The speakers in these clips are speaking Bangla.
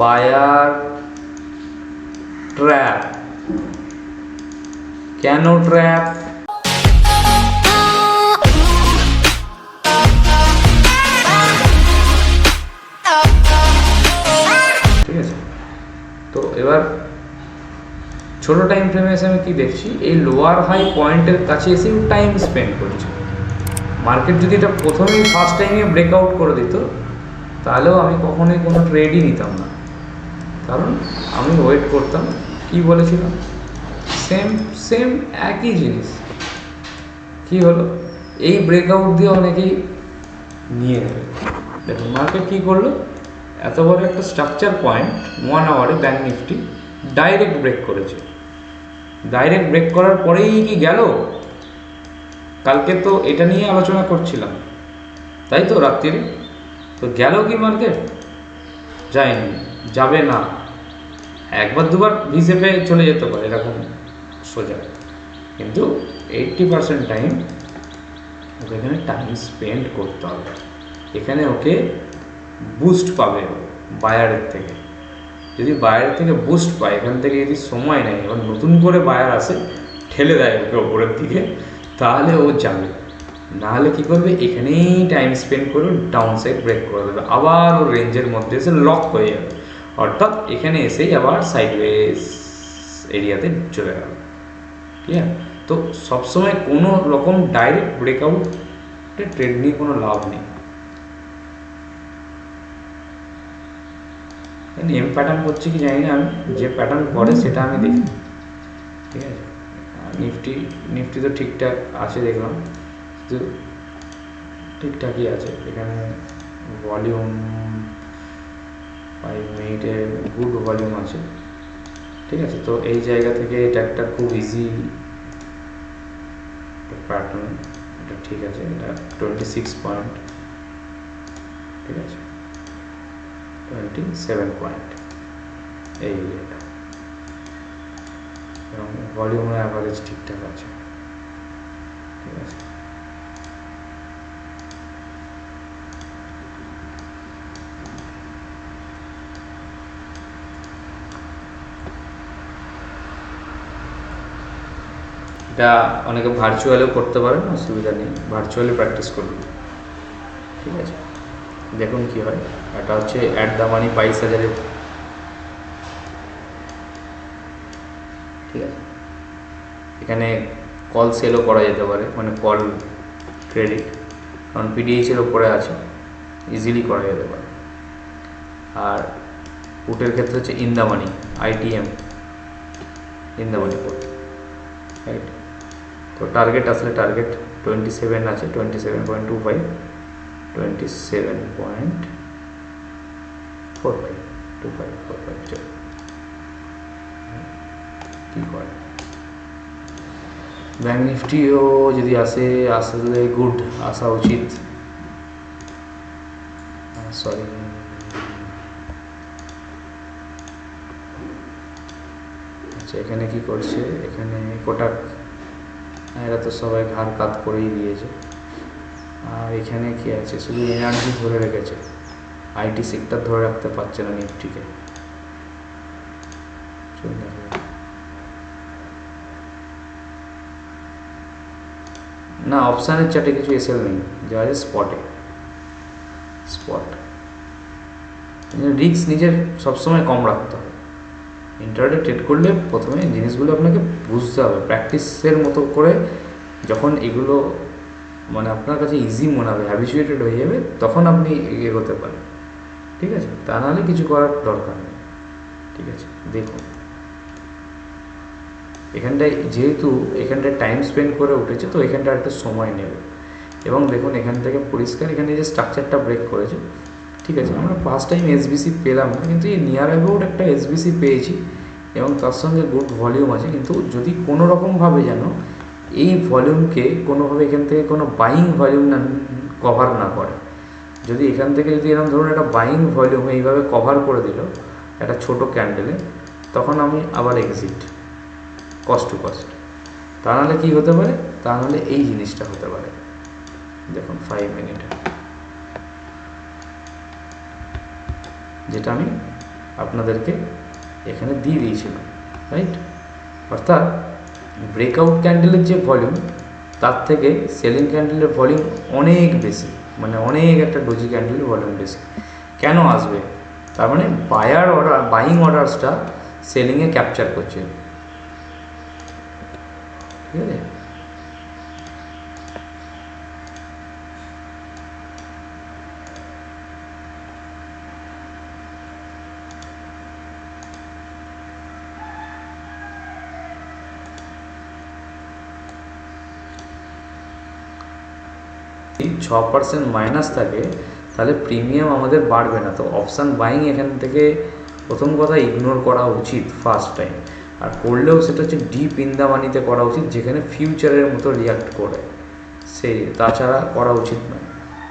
Buyer trap. কেন ট্র্যাপ? ঠিক আছে? তো এবার ছোট টাইম ফ্রেমে এসে আমি কি দেখছি? এই লোয়ার হাই পয়েন্টের কাছে এসে টাইম স্পেন্ড করছে। মার্কেট যদি এটা প্রথমেই ফার্স্ট টাইমে ব্রেকআউট করে দিত, তাহলেও আমি কখনোই কোনো ট্রেডই নিতাম না। কারণ আমি ওয়েট করতাম, কি বলেছিলাম? সেম সেম একই জিনিস। কি হলো? এই ব্রেকআউট দিয়ে অনেকেই নিয়ে নেবে। দেখুন মার্কেট কী করল? এত বড় একটা স্ট্রাকচার পয়েন্ট ওয়ান আওয়ারে ব্যাঙ্ক নিফটি ডাইরেক্ট ব্রেক করেছে। ডাইরেক্ট ব্রেক করার পরেই কি গেল? কালকে তো এটা নিয়ে আলোচনা করছিলাম। তাই তো, রাত্রিরে? তো গেল কি মার্কেট যায়নি, যাবে না। একবার দুবার হিসেবে চলে যেতে পারে, এরকম সোজা। কিন্তু এইটটি পার্সেন্ট টাইম ওকে এখানে টাইম স্পেন্ড করতে হবে। এখানে ওকে বুস্ট পাবে বায়ারের থেকে। যদি বায়ারের থেকে বুস্ট পায়, এখান থেকে যদি সময় নেয় এবার নতুন করে বায়ার আসে, ঠেলে দেয় ওকে ওপরের দিকে, তাহলে ও যাবে। নাহলে কী করবে? এখানেই টাইম স্পেন্ড করে ডাউন সাইড ব্রেক করে দেবে। আবার ও রেঞ্জের মধ্যে এসে লক হয়ে যাবে। অর্থাৎ এখানে এসেই আবার সাইডওয়েজ এরিয়াতে চলে গেল। আছে তো সবসময় কোনো রকম ডাইরেক্ট ব্রেকআউটে ট্রেড নিয়ে কোনো লাভ নেই। এম প্যাটার্ন করছে কি জানি না আমি, যে প্যাটার্ন করে সেটা আমি দেখি। ঠিক আছে? নিফটি নিফটি তো ঠিকঠাক আছে দেখলাম। ঠিকঠাকই আছে। এখানে ভলিউম ফাইভ মিনিটে গুড ভলিউম আছে। ঠিক আছে? তো এই জায়গা থেকে এটা একটা খুব ইজি প্যাটার্ন এটা ঠিক আছে, এটা টোয়েন্টি সিক্স পয়েন্ট ঠিক আছে? টোয়েন্টি সেভেন পয়েন্ট এই এটা এবং ভলিউমের অ্যাভারেজ ঠিকঠাক আছে। ঠিক আছে? এটা অনেকে ভার্চুয়ালেও করতে পারেন, অসুবিধা নেই। ভার্চুয়ালি প্র্যাকটিস করুন। ঠিক আছে? দেখুন কি হয়। এটা হচ্ছে অ্যাট দ্য মানি বাইশ হাজারের ঠিক আছে? এখানে কল সেলও করা যেতে পারে মানে কল ক্রেডিট কারণ পিডিএইচের ওপরে আছে ইজিলি করা যেতে পারে। আর পুটের ক্ষেত্রে হচ্ছে in the money ITM in the money put right তো টার্গেট আসলে টার্গেট টোয়েন্টি সেভেন আছে twenty seven point two five twenty seven point four five two five four five চল। কী করে ব্যাঙ্ক নিফটিও যদি আসে, আসলে গুড আসা উচিত। সরি আচ্ছা এখানে কি করছে? এখানে কোটাক এরা তো সবাই ঘাড় কাত করেই দিয়েছে। আর এখানে কি আছে? শুধু এনার্জি ধরে রেখেছে। আইটি সেক্টর ধরে রাখতে পারছে না নিফটিকে। না অপশানের চার্টে কিছু এসেল নেই। যা আছে স্পটে স্পট রিস্ক নিজের সবসময় কম রাখতে হবে ইন্টারনেটে ট্রেড করলে প্রথমে জিনিসগুলো আপনাকে বুঝতে হবে। প্র্যাকটিসের মতো করে যখন এগুলো মানে আপনার কাছে ইজি মনে হবে হ্যাবিচুয়েটেড হয়ে যাবে, তখন আপনি এগোতে পারেন। ঠিক আছে? তা নাহলে কিছু করার দরকার নেই। ঠিক আছে? দেখুন। এখানটায় যেহেতু এখানটায় টাইম স্পেন্ড করে উঠেছে, তো এখানটা একটা সময় নেবে। এবং দেখুন, এখান থেকে পরিষ্কার এখানে যে স্ট্রাকচারটা ব্রেক করেছে, ঠিক আছে? আমরা ফার্স্ট টাইম এসবিসি পেলাম কিন্তু এই নিয়ার অ্যাবাউট একটা এসবিসি পেয়েছি। এবং তার সঙ্গে গুড ভলিউম আছে, কিন্তু যদি কোনো রকমভাবে যেন এই ভলিউমকে কোনোভাবে এখান থেকে কোনো বাইং ভলিউম না কভার না করে। যদি এখান থেকে যদি এরকম ধরুন একটা বাইং ভলিউম এইভাবে কভার করে দিল, একটা ছোট ক্যান্ডেলে তখন আমি আবার এক্সিট কস্ট টু কস্ট তা নাহলে কী হতে পারে? তা নাহলে এই জিনিসটা হতে পারে। দেখুন ফাইভ মিনিট যেটা আমি আপনাদেরকে এখানে দিয়ে দিয়েছিল রাইট অর্থাৎ ব্রেকআউট ক্যান্ডেলের যে ভলিউম তার থেকে সেলিং ক্যান্ডেলের ভলিউম অনেক বেশি মানে অনেক একটা ডোজি ক্যান্ডেলের ভলিউম বেশি। কেন আসবে? তার মানে বায়ার অর্ডার বাইং অর্ডার্সটা সেলিংয়ে ক্যাপচার করছে। ঠিক আছে? ছ পার্সেন্ট মাইনাস থাকে, তাহলে প্রিমিয়াম আমাদের বাড়বে না। তো অপশান বাইং এখান থেকে প্রথম কথা ইগনোর করা উচিত ফার্স্ট টাইম আর করলেও সেটা হচ্ছে ডিপ ইন দ্য মানিতে করা উচিত, যেখানে ফিউচারের মতো রিয়াক্ট করে। সেই তাছাড়া করা উচিত নয়।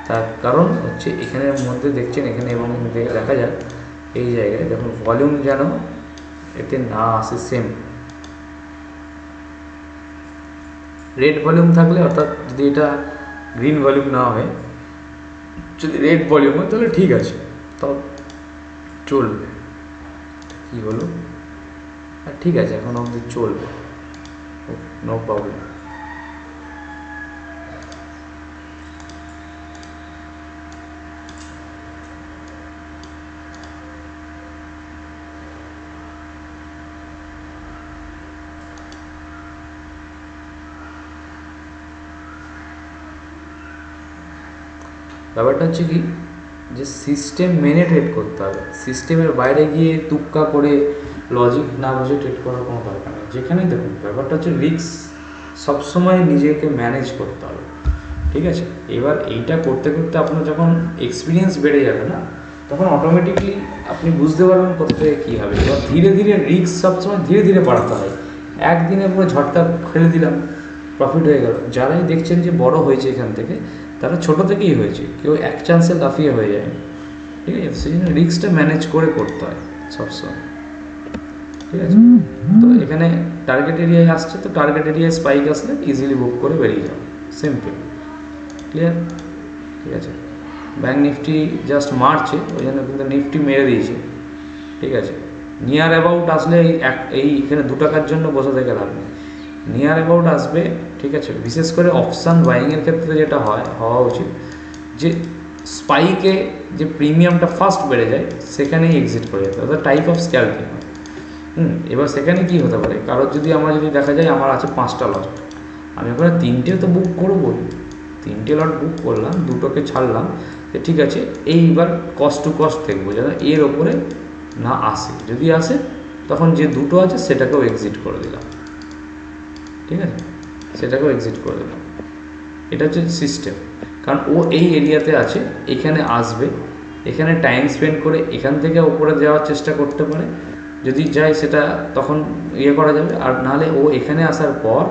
তার কারণ হচ্ছে এখানের মধ্যে দেখছেন, এখানে এবং দেখা যাক, এই জায়গায় দেখুন ভলিউম যেন এতে না আসে সেম রেড ভলিউম থাকলে অর্থাৎ যদি এটা গ্রিন ভলিউম না হয়, যদি রেড ভলিউম হয়, তাহলে ঠিক আছে তাও চলবে। কী হলো আর ঠিক আছে, এখন অবধি চলবে। নো প্রবলেম ব্যাপারটা হচ্ছে কি, যে সিস্টেম মেনে ট্রেড করতে হবে। সিস্টেমের বাইরে গিয়ে তুক্কা করে লজিক না বুঝে ট্রেড করার কোনো দরকার নেই। যেখানেই দেখুন, ব্যাপারটা হচ্ছে রিক্স সবসময় নিজেকে ম্যানেজ করতে হবে। ঠিক আছে? এবার এইটা করতে করতে আপনার যখন এক্সপিরিয়েন্স বেড়ে যাবে না, তখন অটোমেটিকলি আপনি বুঝতে পারবেন কোথা থেকে কী হবে। এবার ধীরে ধীরে রিস্ক সবসময় ধীরে ধীরে বাড়াতে হয়। একদিনে পুরো ঝটকা ফেলে দিলাম প্রফিট হয়ে গেল। যারাই দেখছেন যে বড় হয়েছে এখান থেকে তারা ছোট থেকেই হয়েছে। কেউ এক চান্সে লাফিয়ে হয়ে যায় ঠিক আছে? সেই জন্য রিস্কটা ম্যানেজ করে করতে হয় সবসময়। ঠিক আছে? তো এখানে টার্গেট এরিয়ায় আসছে তো টার্গেট এরিয়ায় স্পাইক আসলে ইজিলি বুক করে বেরিয়ে যাও। সিম্পল ক্লিয়ার ঠিক আছে? ব্যাঙ্ক নিফটি জাস্ট মারছে ওই জন্য কিন্তু নিফটি মেরে দিয়েছে। ঠিক আছে? নিয়ার অ্যাবাউট আসলে এই এক এই এখানে দু টাকার জন্য বসে থেকে লাভ নেই। নিয়ার অ্যাবাউট আসবে, ঠিক আছে? বিশেষ করে অপশান বাইংয়ের ক্ষেত্রে যেটা হয়, হওয়া উচিত যে স্পাইকে যে প্রিমিয়ামটা ফার্স্ট বেড়ে যায়, সেখানেই এক্সিট করে যেতে অর্থাৎ টাইপ অফ স্ক্যালপিং হুম, এবার সেখানে কি হতে পারে? কারোর যদি আমার যদি দেখা যায় আমার আছে পাঁচটা লট আমি ওখানে তিনটে তো বুক করব তিনটে লট বুক করলাম, দুটোকে ছাড়লাম ঠিক আছে, এইবার কস্ট টু কস্ট দেখব যেন এর ওপরে না আসে। যদি আসে, তখন যে দুটো আছে সেটাকেও এক্সিট করে দিলাম। ঠিক আছে? সেটাকেও এক্সিট করে দেবে। এটা হচ্ছে সিস্টেম কারণ ও এই এরিয়াতে আছে, এখানে আসবে, এখানে টাইম স্পেন্ড করে এখান থেকে ওপরে যাওয়ার চেষ্টা করতে পারে। যদি যায় সেটা তখন ইয়ে করা যাবে। আর নাহলে ও এখানে আসার পর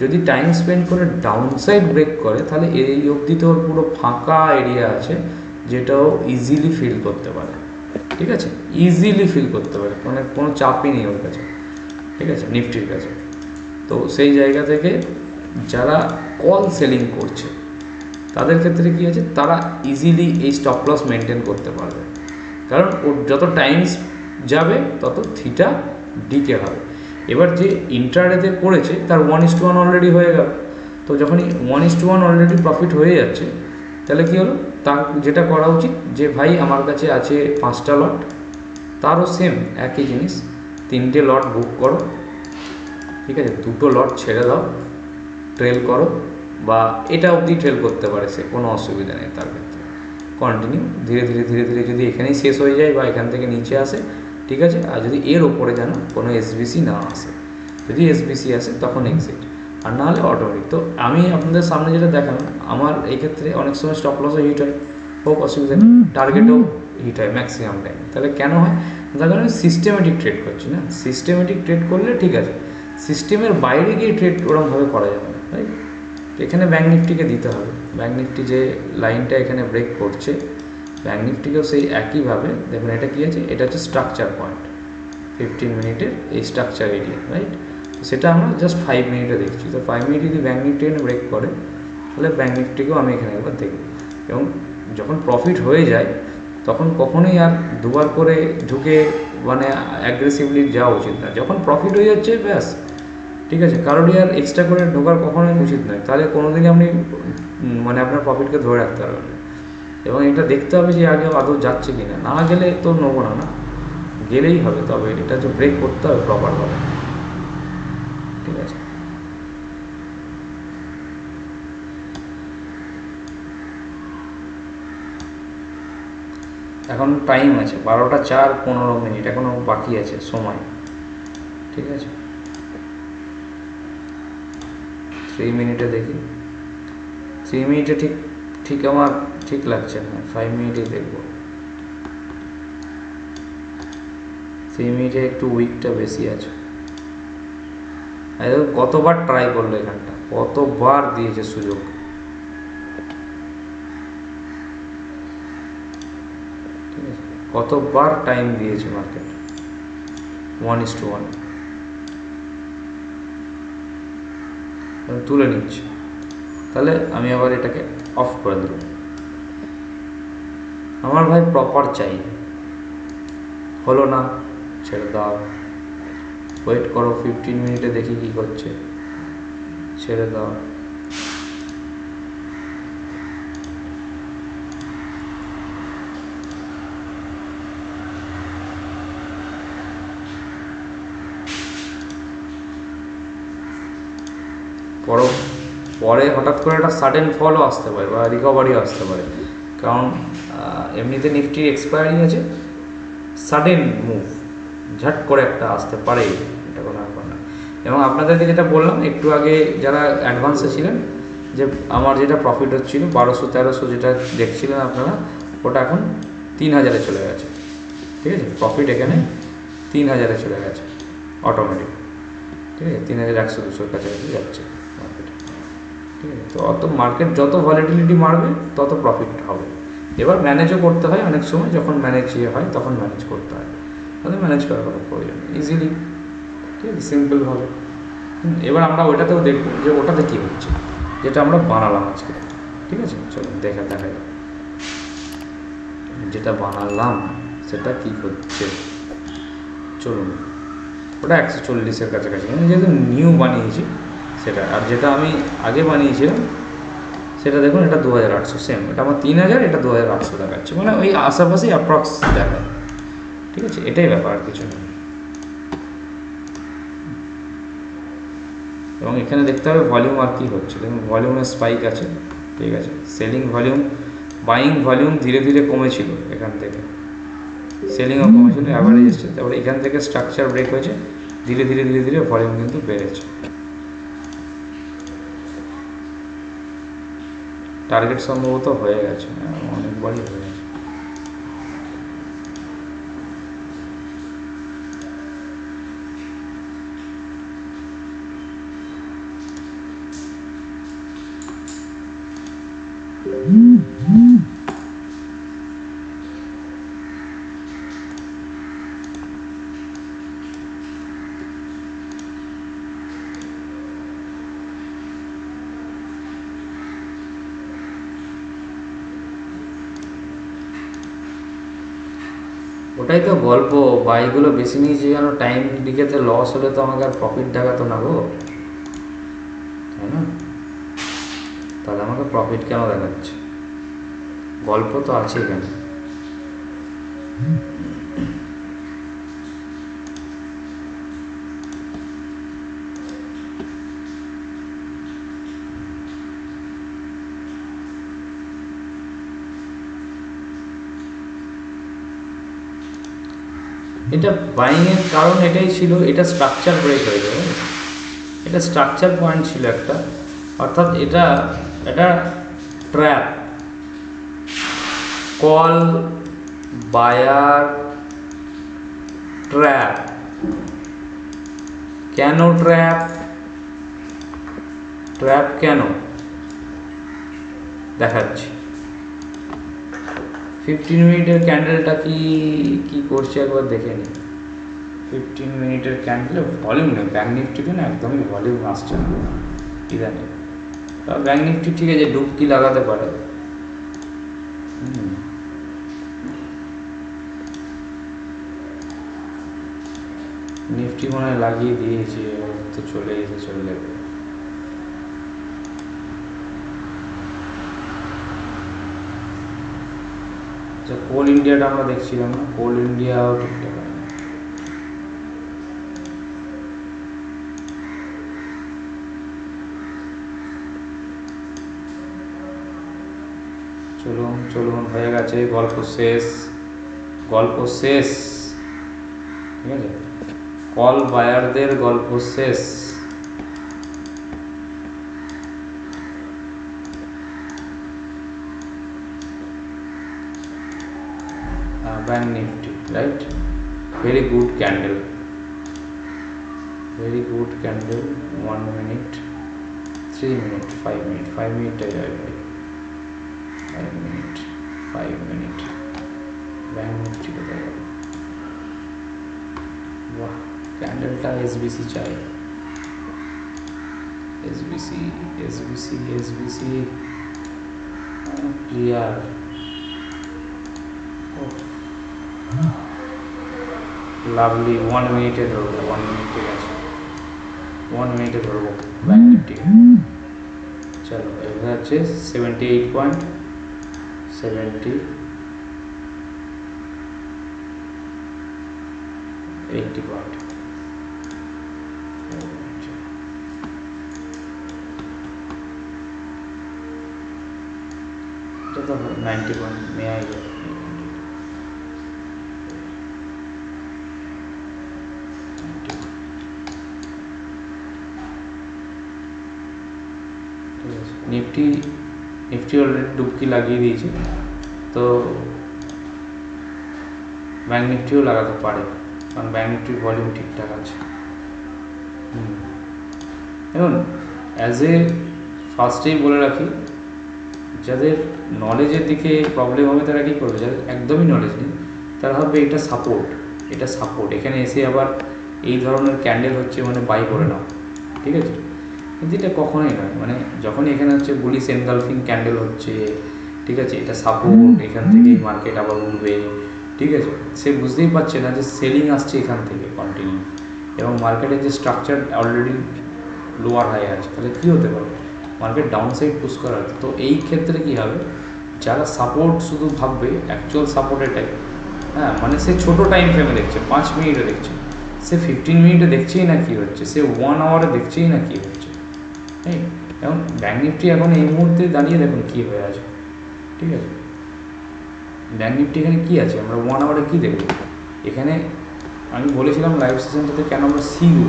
যদি টাইম স্পেন্ড করে ডাউন সাইড ব্রেক করে, তাহলে এই অবধি তো ওর পুরো ফাঁকা এরিয়া আছে, যেটাও ইজিলি ফিল করতে পারে। ঠিক আছে? ইজিলি ফিল করতে পারে। মানে কোনো চাপই নেই ওর কাছে। ঠিক আছে? নিফটির কাছে। তো সেই জায়গা থেকে যারা কল সেলিং করছে, তাদের ক্ষেত্রে কী আছে তারা ইজিলি এই স্টপ লস মেনটেন করতে পারবে। কারণ ওর যত টাইমস যাবে, তত থিটা ডিকে হবে। এবার যে ইন্টারডেতে করেছে, তার one is to one already হয়ে গেল। তো যখনই one is to one already profit হয়ে যাচ্ছে, তাহলে কী হলো? তার যেটা করা উচিত, যে ভাই আমার কাছে আছে পাঁচটা লট তারও সেম একই জিনিস, তিনটে লট বুক করো ঠিক আছে? দুটো লট ছেড়ে দাও ট্রেল করো বা এটা অবধি ট্রেল করতে পারে সে কোনো অসুবিধা নেই তার ক্ষেত্রে। কন্টিনিউ ধীরে ধীরে ধীরে ধীরে যদি এখানেই শেষ হয়ে যায় বা এখান থেকে নিচে আসে ঠিক আছে? আর যদি এর ওপরে যেন কোনো এসবিসি না আসে যদি এসবিসি আসে তখন এক্সিট আর না হলে অটোমেটিক তো আমি আপনাদের সামনে যেটা দেখালাম আমার এই ক্ষেত্রে অনেক সময় স্টপ লসও হিট হয়। হোক অসুবিধা নেই। টার্গেটও হিট হয় ম্যাক্সিমাম টাইম তাহলে কেন হয়? তার কারণে সিস্টেমেটিক ট্রেড করছি না। সিস্টেমেটিক ট্রেড করলে ঠিক আছে। সিস্টেমের বাইরে গিয়ে ট্রেড ওরকমভাবে করা যাবে না রাইট এখানে ব্যাঙ্ক নিফটিকে দিতে হবে। ব্যাঙ্ক নিফটি যে লাইনটা এখানে ব্রেক করছে ব্যাঙ্ক নিফটিকেও সেই একইভাবে, দেখুন এটা কী আছে? এটা হচ্ছে স্ট্রাকচার পয়েন্ট ফিফটিন মিনিটের এই স্ট্রাকচার এরিয়া রাইট সেটা আমরা জাস্ট ফাইভ মিনিটে দেখছি। তো ফাইভ মিনিট যদি ব্যাঙ্ক নিফটি এনে ব্রেক করে, তাহলে ব্যাঙ্ক নিফটিকেও আমি এখানে একবার দেখব। এবং যখন প্রফিট হয়ে যায়, তখন কখনোই আর দুবার করে ঢুকে মানে অ্যাগ্রেসিভলি যাওয়া উচিত না। যখন প্রফিট হয়ে যাচ্ছে, ব্যাস। ঠিক আছে, কারোরই আর এক্সট্রা করে ঢোকার কখনোই উচিত নয়। তাহলে কোনো দিনই আপনি মানে আপনার প্রফিটকে ধরে রাখতে পারবেন না। এবং এটা দেখতে হবে যে আগে আদৌ যাচ্ছে কি না না গেলে তো নেব না না? গেলেই হবে, তবে এটা তো ব্রেক করতে হবে প্রপারভাবে ঠিক আছে। এখন টাইম আছে, বারোটা চার পনেরো মিনিট, এখনও বাকি আছে সময়। ঠিক আছে? থ্রি মিনিটে দেখি। থ্রি মিনিটে ঠিক ঠিক আমার, ঠিক লাগছে না। ফাইভ মিনিটেই দেখব। থ্রি মিনিটে একটু উইকটা বেশি আছে। কতবার ট্রাই করল এখানটা? কতবার দিয়েছে সুযোগ। কতবার টাইম দিয়েছে market one is to one তুলে নিচ্ছি। তাহলে আমি আবার এটাকে অফ করে দেব। আমার ভাই প্রপার চাই। হলো না, ছেড়ে দাও। ওয়েট করো ফিফটিন মিনিটে দেখি কি করছে। ছেড়ে দাও। পর পরে হঠাৎ করে একটা সাডেন ফলও আসতে পারে বা রিকভারিও আসতে পারে। কারণ এমনিতে নিফটি এক্সপায়ারি আছে। সাডেন মুভ ঝাট করে একটা আসতে পারে। এটা কোনো ব্যাপার না। এবং আপনাদেরকে যেটা বললাম, একটু আগে যারা অ্যাডভান্সে ছিলেন, যে আমার যেটা প্রফিট হচ্ছিল, বারোশো, তেরোশো যেটা দেখছিলেন আপনারা, ওটা এখন তিন হাজারে চলে গেছে। ঠিক আছে? প্রফিট এখানে তিন হাজারে চলে গেছে অটোমেটিক ঠিক আছে? তিন হাজার একশো দুশোর কাছাকাছি যাচ্ছে। ঠিক আছে? তো অত মার্কেট যত ভলিটিলিটি মারবে, তত প্রফিট হবে। এবার ম্যানেজও করতে হয় অনেক সময়, যখন ম্যানেজ ইয়ে হয়, তখন ম্যানেজ করতে হয়। তাহলে ম্যানেজ করার কোনো প্রয়োজন ইজিলি ঠিক আছে? সিম্পলভাবে এবার আমরা ওইটাতেও দেখব যে ওটাতে কী হচ্ছে, যেটা আমরা বানালাম আজকে। ঠিক আছে? চলো দেখা দেখা যাক। যেটা বানালাম, সেটা কী হচ্ছে? চলুন, ওটা একশো চল্লিশের কাছাকাছি। আমি যেহেতু নিউ বানিয়েছি সেটা। আর যেটা আমি আগে বানিয়েছিলাম, সেটা দেখুন, এটা দু হাজার আটশো সেম এটা আমার তিন হাজার, এটা দু হাজার আটশো দেখাচ্ছে। মানে ওই আশেপাশেই অ্যাপ্রক্স দেখায়। ঠিক আছে? এটাই ব্যাপার কিছু না এবং এখানে দেখতে হবে ভলিউম আর কি হচ্ছে। দেখুন ভলিউমের স্পাইক আছে। ঠিক আছে? সেলিং ভলিউম বাইং ভলিউম ধীরে ধীরে কমেছিল এখান থেকে। সেলিংও কমেছিল অ্যাভারেজ এসছে। তারপরে এখান থেকে স্ট্রাকচার ব্রেক হয়েছে। ধীরে ধীরে ধীরে ধীরে ভলিউম কিন্তু বেড়েছে। টার্গেট সম্ভবত হয়ে গেছে অনেকবারই হয়ে গেছে। ওটাই তো গল্প বাইকগুলো বেশি নিয়েছি যেন টাইম দিকেতে লস হলে তো আমাকে আর প্রফিট দেখাতো না গো। তাই না? তাহলে আমাকে প্রফিট কেন দেখাচ্ছে? গল্প তো আছে এখানে। এটা বাইং এর কারণ এটাই ছিল, এটা স্ট্রাকচার ব্রেক হয়ে যাবে এটা স্ট্রাকচার পয়েন্ট ছিল একটা। অর্থাৎ এটা এটা ট্র্যাপ কল বায়ার ট্র্যাপ কেন ট্র্যাপ ট্র্যাপ কেন? দেখাচ্ছি। ফিফটিন মিনিটের ক্যান্ডেলটা কি কি করছে একবার দেখে নিই ফিফটিন মিনিটের ক্যান্ডেলে ভলিউম নেই ব্যাঙ্ক নিফটিতে না একদমই ভলিউম আসছে না। ইদানিং তা ব্যাঙ্ক নিফটি ঠিক আছে ডুবকি লাগাতে পারে। হুম। নিফটি মনে হয় লাগিয়ে দিয়েছে তো চলে এসে চলে যাবে। আচ্ছা কোল ইন্ডিয়াটা আমরা দেখছিলাম না? কোল ইন্ডিয়াও ঠিকঠাক। চলুন চলুন, হয়ে গেছে, গল্প শেষ। গল্প শেষ। ঠিক আছে? কল বায়ারদের গল্প শেষ। bank Nifty right very good candle very good candle one minute three minute five minute five মিনিটটা যাবে ভাই five minute five minute bank Nifty কোথায় গেল বাহ ক্যান্ডেলটা এসবিসি চাই SBC SBC SBC clear lovely one মিনিটে ধরবো ওয়ান মিনিট ঠিক আছে ওয়ান মিনিটে ধরবো ব্যাংক নিফটি চলো এবার হচ্ছে seventy eight point seventy eighty point এটা তো নাইনটি পয়েন্ট নিয়ে আই নিফটি নিফটি অলরেডি ডুবকি লাগিয়ে দিয়েছে। তো ব্যাঙ্ক নিফটিও লাগাতে পারে, কারণ ব্যাঙ্ক নিফটির ভলিউম ঠিকঠাক আছে। দেখুন অ্যাজ এ ফার্স্টেই বলে রাখি, যাদের নলেজের দিকে প্রবলেম হবে, তারা কী করবে? যাদের একদমই নলেজ নেই, তারা ভাববে এটা সাপোর্ট এটা সাপোর্ট এখানে এসে আবার এই ধরনের ক্যান্ডেল হচ্ছে মানে বাই করে নাও। ঠিক আছে? কিন্তু এটা কখনোই নয়। মানে যখনই এখানে হচ্ছে বুলিশ এনগালফিং ক্যান্ডেল হচ্ছে ঠিক আছে? এটা সাপোর্ট এখান থেকেই মার্কেট আবার উঠবে ঠিক আছে? সে বুঝতেই পারছে না যে সেলিং আসছে এখান থেকে কন্টিনিউ এবং মার্কেটের যে স্ট্রাকচার অলরেডি লোয়ার হাই আছে। তাহলে কী হতে পারে? মার্কেট ডাউন সাইড পুশ করা হচ্ছে তো এই ক্ষেত্রে কী হবে? যারা সাপোর্ট শুধু ভাববে অ্যাকচুয়াল সাপোর্ট এটাই। হ্যাঁ মানে সে ছোটো টাইম ফ্রেমে দেখছে পাঁচ মিনিটে দেখছে। সে ফিফটিন মিনিটে দেখছেই না কী হচ্ছে সে ওয়ান আওয়ারে দেখছেই না কী হচ্ছে। হ্যাঁ এখন ব্যাঙ্ক নিফটি এখন এই মুহূর্তে দাঁড়িয়ে দেখুন কী হয়ে আছে। ঠিক আছে? ব্যাঙ্ক নিফটি এখানে কী আছে? আমরা ওয়ান আওয়ারে কী দেখব? এখানে আমি বলেছিলাম লাইভ সেশনটাতে কেন আমরা শিখব?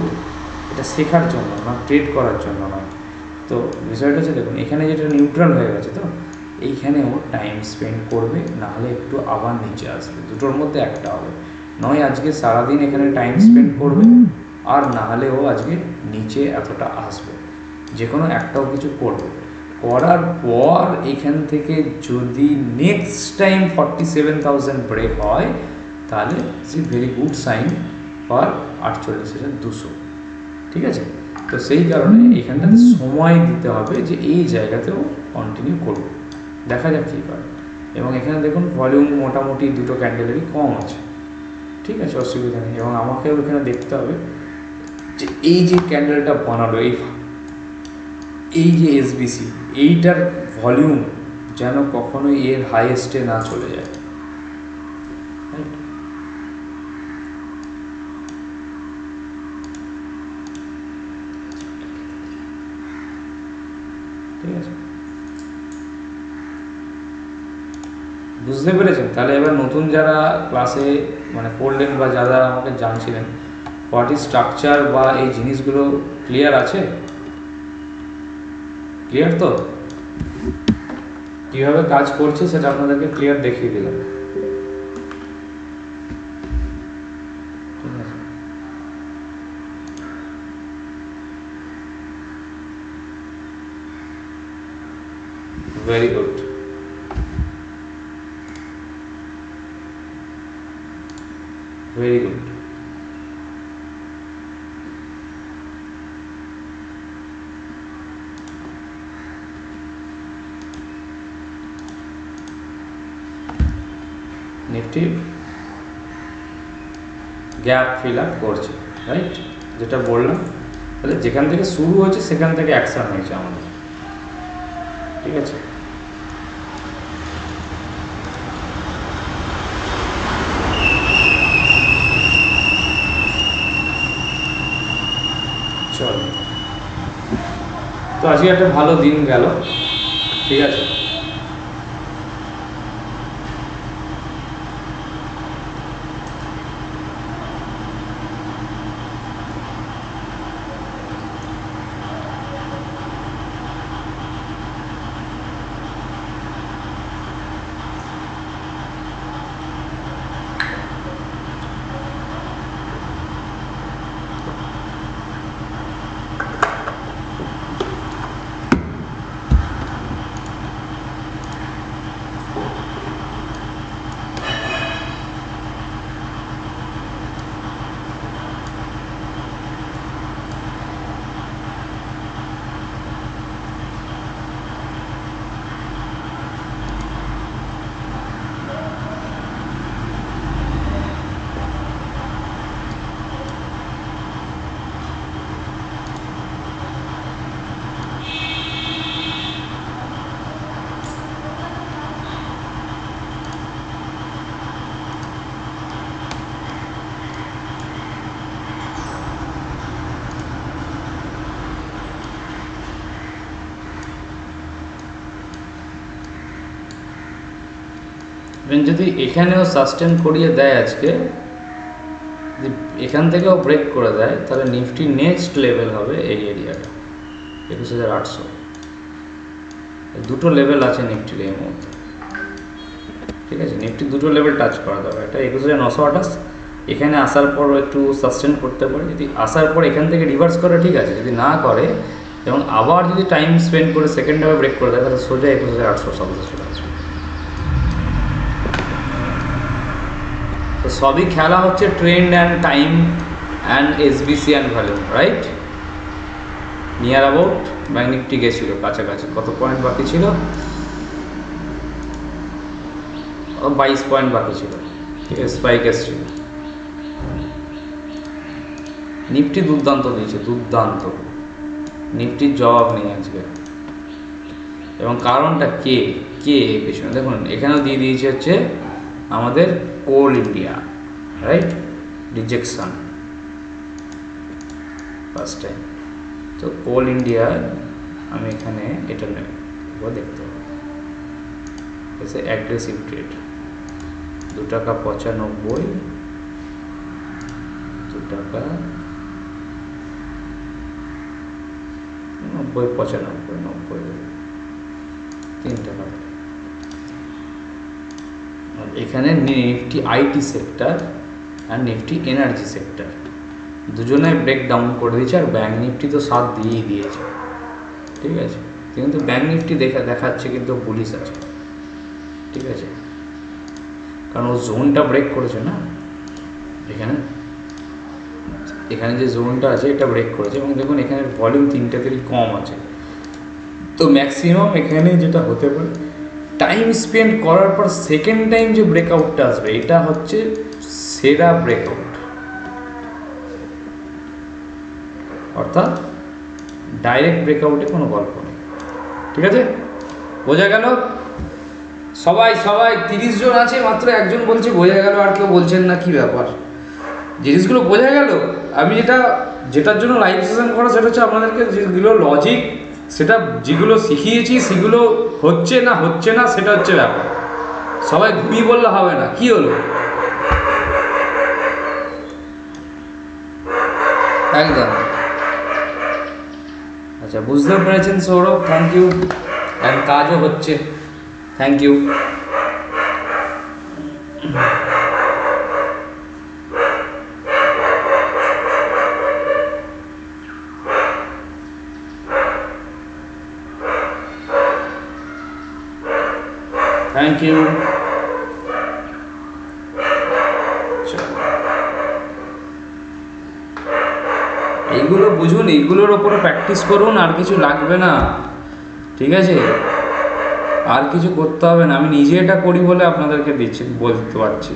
এটা শেখার জন্য, না ট্রেড করার জন্য নয়। তো বিষয়টা হচ্ছে দেখুন, এখানে যেটা নিউট্রাল হয়ে গেছে তো, এইখানেও টাইম স্পেন্ড করবে, নাহলে একটু আবার নিচে আসবে। দুটোর মধ্যে একটা হবে। নয়, আজকে সারাদিন এখানে টাইম স্পেন্ড করবে, আর না হলেও আজকে নিচে এতটা আসবে। যে কোনো একটাও কিছু করবে। করার পর এখান থেকে যদি next time forty seven thousand break হয় তাহলে it's a very good sign for আটচল্লিশ হাজার দুশো। ঠিক আছে? তো সেই কারণে এখানটাতে সময় দিতে হবে যে এই জায়গাতেও কন্টিনিউ করব। দেখা যাক কী করে। এবং এখানে দেখুন ভলিউম মোটামুটি দুটো ক্যান্ডেলেরই কম আছে। ঠিক আছে? অসুবিধা নেই। এবং আমাকেও এখানে দেখতে হবে যে এই যে ক্যান্ডেলটা বানালো এই এই যে এসবিসি এইটার ভলিউম যেন কখনোই এর হাইয়েস্টে না চলে যায়। ঠিক আছে? বুঝতে পেরেছেন? তাহলে এবার নতুন যারা ক্লাসে মানে পড়লেন বা যারা আমাকে জানছিলেন হোয়াট ইজ স্ট্রাকচার বা এই জিনিসগুলো ক্লিয়ার আছে? ক্লিয়ার তো? কীভাবে কাজ করছে সেটা আপনাদেরকে ক্লিয়ার দেখিয়ে দিলাম। ঠিক আছে very good Nifty gap fill up করছে রাইট যেটা বললাম, তাহলে যেখান থেকে শুরু হয়েছে সেখান থেকে অ্যাকশন হয়েছে আমাদের, ঠিক আছে? চলো। তো আজকে একটা ভালো দিন গেল, ঠিক আছে? Even যদি এখানেও সাস্টেন করিয়ে দেয় আজকে এখান থেকেও ব্রেক করে দেয়, তাহলে নিফটি নেক্সট লেভেল হবে এই এরিয়াটা একুশ হাজার আটশো। দুটো লেভেল আছে নিফটির এই মুহূর্তে। ঠিক আছে নিফটি দুটো লেভেল টাচ করা যাবে। একটা একুশ হাজার নশো আঠাশ, এখানে আসার পর একটু সাস্টেন করতে পারে। যদি আসার পর এখান থেকে রিভার্স করে, ঠিক আছে, যদি না করে এবং আবার যদি টাইম স্পেন্ড করে সেকেন্ড হাফে ব্রেক করে দেয়, তাহলে সোজা একুশ হাজার আটশো সাতাশে আসবে তো সবই খেলা হচ্ছে trend and time and SBC and value right near about bank Nifty গেছিল কাছাকাছি। কত পয়েন্ট বাকি ছিল? বাইশ পয়েন্ট বাকি ছিল। স্পাইক এসছিল নিফটি দুর্দান্ত দিয়েছে দুর্দান্ত। নিফটির জবাব নেই আজকে। এবং কারণটা কে? কে? পেছনে দেখুন এখানেও দিয়ে দিয়েছে হচ্ছে আমাদের Coal India right rejection first time তো কোল ইন্ডিয়া আমি এখানে এটা নেব। দেখতে হবে। এসে অ্যাগ্রেসিভ ট্রেড দু টাকা পঁচানব্বই, দু টাকা নব্বই, পঁচানব্বই, নব্বই, তিন টাকা। এখানে নিফটি আইটি সেক্টর আর নিফটি এনার্জি সেক্টর। দুজনে ব্রেক ডাউন করে দিয়েছে আর ব্যাঙ্ক নিফটি তো সাথ দিয়েই দিয়েছে। ঠিক আছে? কিন্তু ব্যাঙ্ক নিফটি দেখা, দেখাচ্ছে কিন্তু পুলিশ আছে। ঠিক আছে? কারণ ও জোনটা ব্রেক করেছে না? এখানে এখানে যে জোনটা আছে, এটা ব্রেক করেছে। এবং দেখুন এখানে ভলিউম তিনটে থেকে কম আছে। তো ম্যাক্সিমাম এখানে যেটা হতে পারে টাইম স্পেন্ড করার পর সেকেন্ড টাইম যে ব্রেকআউটটা আসবে, এটা হচ্ছে সেরা ব্রেকআউট অর্থাৎ ডাইরেক্ট ব্রেকআউটে কোনো গল্প নেই। ঠিক আছে? বোঝা গেল? সবাই সবাই, তিরিশ জন আছে, মাত্র একজন বলছে, বোঝা গেল আর কেউ বলছেন না, কি ব্যাপার? জিনিসগুলো বোঝা গেল। আমি যেটা, যেটার জন্য লাইভ সেশন করা, সেটা হচ্ছে আপনাদেরকে যেগুলো লজিক সেটা যেগুলো শিখিয়েছি, সেগুলো হচ্ছে না হচ্ছে না, সেটা হচ্ছে ব্যাপার। সবাই ঘুমিয়ে বললে হবে না, কি হলো? একদম। আচ্ছা বুঝতে পেরেছেন সৌরভ থ্যাংক ইউ কাজও হচ্ছে থ্যাংক ইউ থ্যাংক you. এইগুলো বুঝুন, এইগুলোর ওপরে প্র্যাকটিস করুন, আর কিছু লাগবে না। ঠিক আছে? আর কিছু করতে হবে না। আমি নিজে এটা করি বলে আপনাদেরকে দিচ্ছি, বলতে পারছি।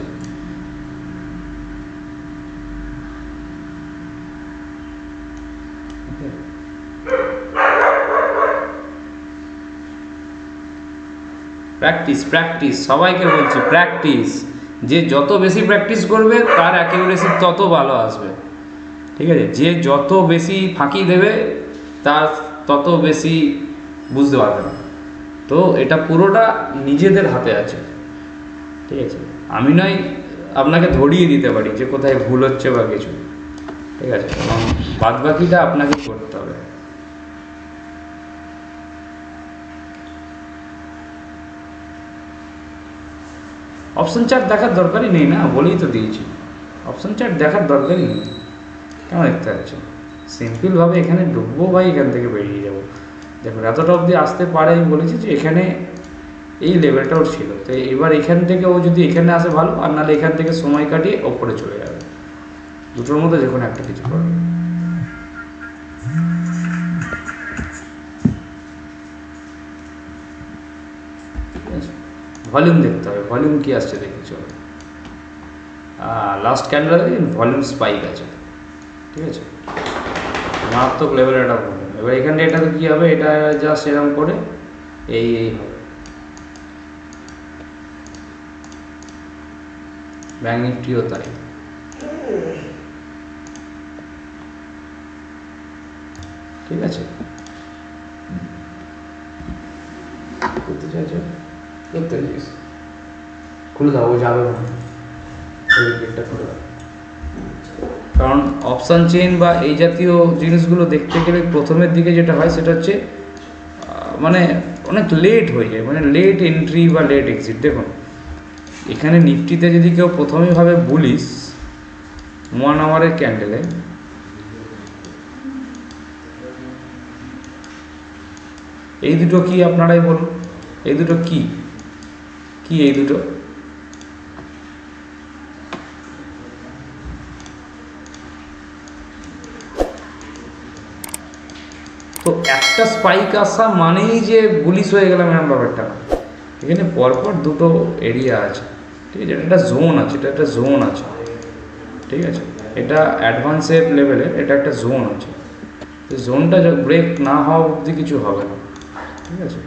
প্র্যাকটিস প্র্যাকটিস সবাইকে বলছি প্র্যাকটিস যে যত বেশি প্র্যাকটিস করবে, তার অ্যাকিউরেসি তত ভালো আসবে। ঠিক আছে? যে যত বেশি ফাঁকি দেবে, তার তত বেশি বুঝতে পারবে না। তো এটা পুরোটা নিজেদের হাতে আছে। ঠিক আছে? আমি নয়, আপনাকে ধরিয়ে দিতে পারি যে কোথায় ভুল হচ্ছে বা কিছু। ঠিক আছে? এবং বাদ বাকিটা আপনাকে করতে হবে। অপশন চার্ট দেখার দরকারই নেই না, বলেই তো দিয়েছি। অপশন চার্ট দেখার দরকারই নেই। কেন দেখতে পাচ্ছেন সিম্পলভাবে এখানে ঢুকবো ভাই এখান থেকে বেরিয়ে যাব। দেখুন এতটা অবধি আসতে পারে, আমি বলেছি যে এখানে এই লেভেলটা ওর ছিল। তো এবার এখান থেকে ও যদি এখানে আসে ভালো, আর নাহলে এখান থেকে সময় কাটিয়ে ওপরে চলে যাবে। দুটোর মধ্যে যখন একটা কিছু করবে। ভলিউম দেখতে হবে ভলিউম কী আসছে দেখি, চলো। লাস্ট ক্যান্ডেলে ভলিউম স্পাইক আছে। ঠিক আছে? মারাত্মক লেভেলের একটা ভলিউম এবার এখানে এটাতে কী হবে? এটা জাস্ট এরকম করে এই এই ব্যাঙ্ক নিফটিও তাই। ঠিক আছে? করতে চাইছো? যাবে কারণ অপশান চেইন বা এই জাতীয় জিনিসগুলো দেখতে গেলে প্রথমের দিকে যেটা হয় সেটা হচ্ছে মানে অনেক লেট হয়ে যায় মানে লেট এন্ট্রি বা লেট এক্সিট দেখুন, এখানে নিফটিতে যদি কেউ প্রথমেই ভাবে ওয়ান আওয়ারের ক্যান্ডেলে এই দুটো কি আপনারাই বলুন? এই দুটো কি? কি এই দুটো? তো একটা স্পাইক আসা মানেই যে বুলিশ হয়ে গেলাম এরকম ব্যাপারটা। এখানে পরপর দুটো এরিয়া আছে। ঠিক আছে, এটা একটা জোন আছে, এটা একটা জোন আছে। ঠিক আছে, এটা অ্যাডভান্সের লেভেলে এটা একটা জোন আছে। জোনটা ব্রেক না হওয়া অবধি কিছু হবে না। ঠিক আছে?